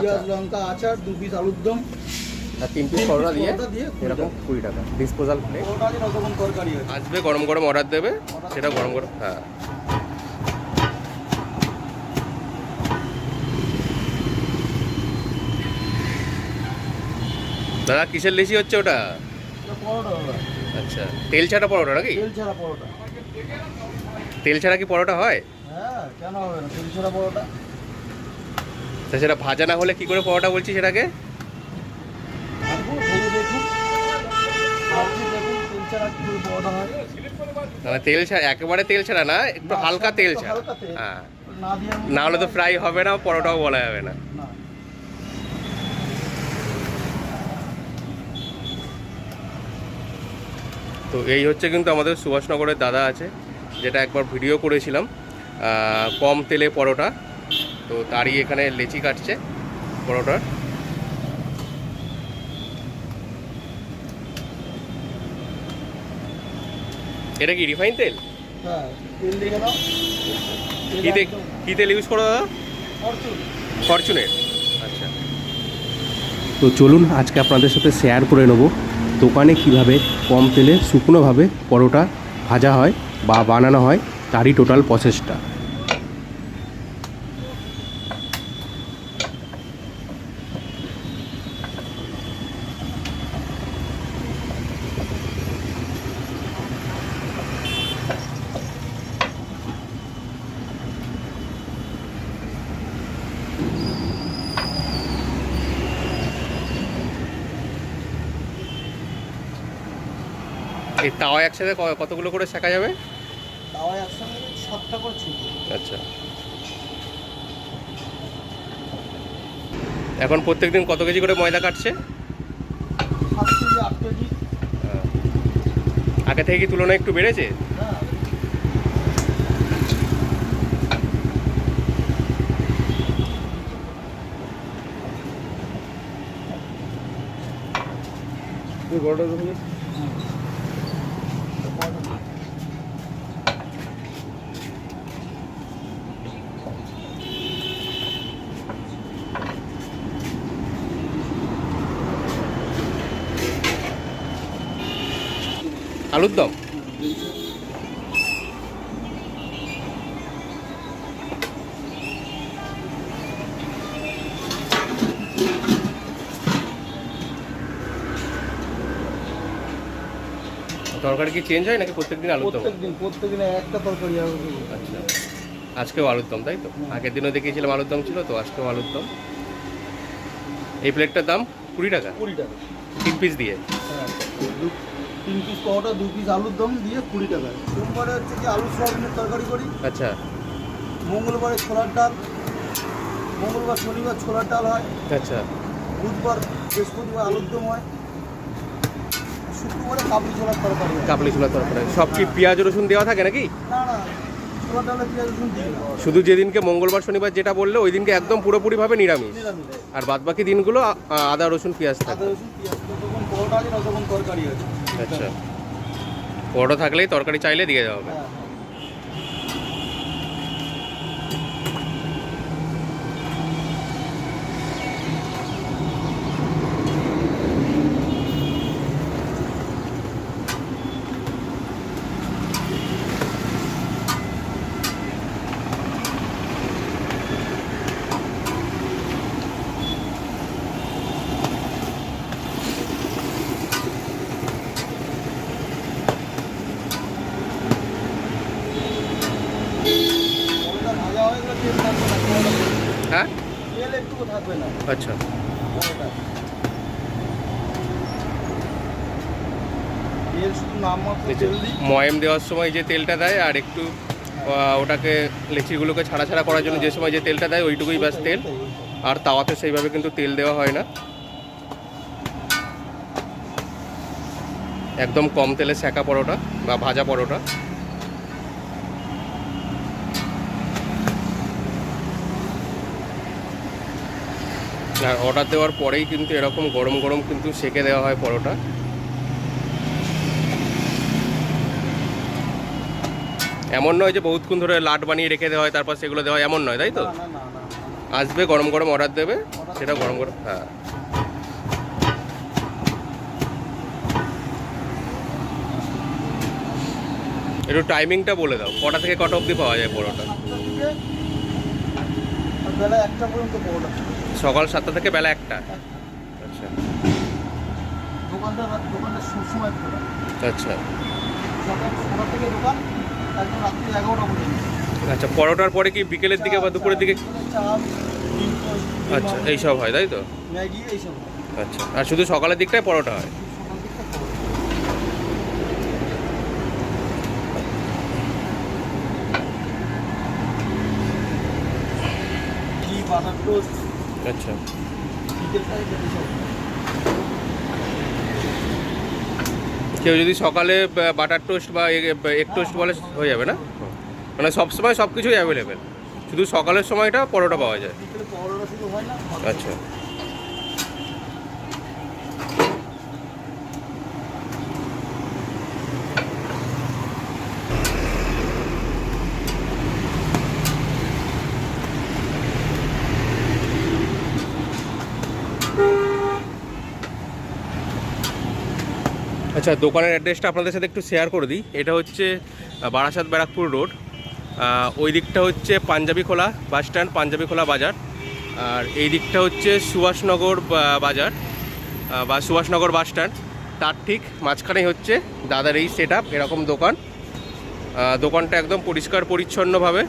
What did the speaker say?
পেঁয়াজ লঙ্কা আচার দু পিস আলুর দম। আর তিন পিস দিয়ে কুড়ি এরকম টাকা। কুড়ি টাকা। ডিসপোজাল প্লেট আসবে গরম গরম অর্ডার দেবে। সেটা গরম গরম হ্যাঁ। দাদা কিসের লেসি হচ্ছে ওটা? এটা পরোটা দাদা। আচ্ছা। তেল ছাড়া পরোটা নাকি? তেল ছাড়া পরোটা। তেল ছাড়া কি পরোটা হয়? হ্যাঁ কেন হবে না? তেল ছাড়া পরোটা। তা সেটা ভাজা না হলে কি করে পরোটা বলছি সেটাকে? মানে তেল ছাড়া একেবারে তেল ছাড়া না একটু হালকা তেল ছাড়া। হ্যাঁ। না হলে তো ফ্রাই হবে না পরোটাও বলা যাবে না। তো এই হচ্ছে কিন্তু আমাদের সুভাষনগরের দাদা আছে যেটা একবার ভিডিও করেছিলাম কম তেলে পরোটা। তো তারই এখানে লেচি কাটছে পরোটার। এটা কি রিফাইন তেল? হ্যাঁ তেল কি তেল ইউজ করো দাদা? ফরচুন। ফরচুনের আচ্ছা। তো চলুন আজকে আপনাদের সাথে শেয়ার করে নেব দোকানে কীভাবে কম তেলে শুকনোভাবে পরোটা ভাজা হয় বা বানানো হয় তারই টোটাল প্রসেসটা এই তাওয়া একসাথে ক- কতগুলো করে শেখা যাবে? তাওয়ায় একসঙ্গে সাতটা করে আচ্ছা। এখন প্রত্যেকদিন কত কেজি করে ময়দা কাটছে? আগে থেকে কি তুলনায় একটু বেড়েছে? হ্যাঁ আলুর দম। তরকারি কি চেঞ্জ হয় নাকি প্রত্যেকদিন আলুর দম? প্রত্যেক দিন প্রত্যেক দিনে একটা তরকারি আচ্ছা। আজকেও আলুর দম তাই তো? আগের দিনও দেখিয়েছিলাম আলুর দম ছিল তো আজকেও আলুর দম। এই প্লেটটার দাম কুড়ি টাকা। কুড়ি টাকা। তিন পিস দিয়ে। হ্যাঁ। তিন পিস পাওয়াটা দু পিস আলুর দম দিয়ে কুড়ি টাকা। সোমবারে হচ্ছে কি আলু সয়াবিনের তরকারি করি। আচ্ছা। মঙ্গলবারে ছোলার ডাল। মঙ্গলবার শনিবার ছোলার ডাল হয়। আচ্ছা। বুধবার বৃহস্পতিবার আলুর দম হয়। শুক্রবারে কাবলি ছোলার তরকারি কাবলি ছোলা তরকারি সব কি পেঁয়াজ রসুন দেওয়া থাকে নাকি? না না। ছোলার ডালে পেঁয়াজ রসুন দিই না শুধু যেদিনকে মঙ্গলবার শনিবার যেটা বললে ওই দিনকে একদম পুরোপুরিভাবে নিরামিষ। নিরামিষ। আর বাদবাকি দিনগুলো আদা রসুন পেঁয়াজ আদা থাকে রসুন পেঁয়াজ যতক্ষণ পরোটা আছে ততক্ষণ তরকারি আছে। আচ্ছা। বড় থাকলেই তরকারি চাইলে দিয়ে দেওয়া হবে। হ্যাঁ আচ্ছা। ময়াম দেওয়ার সময় যে তেলটা দেয় আর একটু ওটাকে লেচিগুলোকে ছাড়া ছাড়া করার জন্য যে সময় যে তেলটা দেয় ওইটুকুই ব্যাস তেল। আর তাওয়াতে সেইভাবে কিন্তু তেল দেওয়া হয় না। একদম কম তেলে সেকা পরোটা বা ভাজা পরোটা। আর অর্ডার দেওয়ার পরেই কিন্তু এরকম গরম গরম কিন্তু সেকে দেওয়া হয় পরোটা। এমন নয় যে বহুতক্ষণ ধরে লাট বানিয়ে রেখে দেওয়া হয় তারপর সেগুলো দেওয়া হয় এমন নয় তাই তো? আসবে গরম গরম অর্ডার দেবে সেটা গরম গরম হ্যাঁ। একটু টাইমিংটা বলে দাও কটা থেকে কটা অবধি পাওয়া যায় পরোটা? বেলা একটা পর্যন্ত পরোটা সকাল সাতটা থেকে বেলা একটা। আচ্ছা। আচ্ছা। আচ্ছা পরোটার পরে কি বিকেলের দিকে বা দুপুরের দিকে? আচ্ছা এইসব হয়, তাই তো? এইসব আচ্ছা আর শুধু সকালের দিকটায় পরোটা হয়? আচ্ছা। কেউ যদি সকালে বাটার টোস্ট বা এগ টোস্ট বলে, হয়ে যাবে না? মানে সবসময় সব কিছুই অ্যাভেলেবেল শুধু সকালের সময়টা পরোটা পাওয়া যায়। আচ্ছা। আচ্ছা দোকানের অ্যাড্রেসটা আপনাদের সাথে একটু শেয়ার করে দিই। এটা হচ্ছে বারাসাত ব্যারাকপুর রোড। ওই দিকটা হচ্ছে পাঞ্জাবি খোলা বাস স্ট্যান্ড, পাঞ্জাবি খোলা বাজার। আর এই দিকটা হচ্ছে সুভাষনগর বাজার বা সুভাষনগর বাস স্ট্যান্ড। তার ঠিক মাঝখানেই হচ্ছে দাদার এই সেট এরকম দোকান। দোকানটা একদম পরিষ্কার, পরিচ্ছন্নভাবে।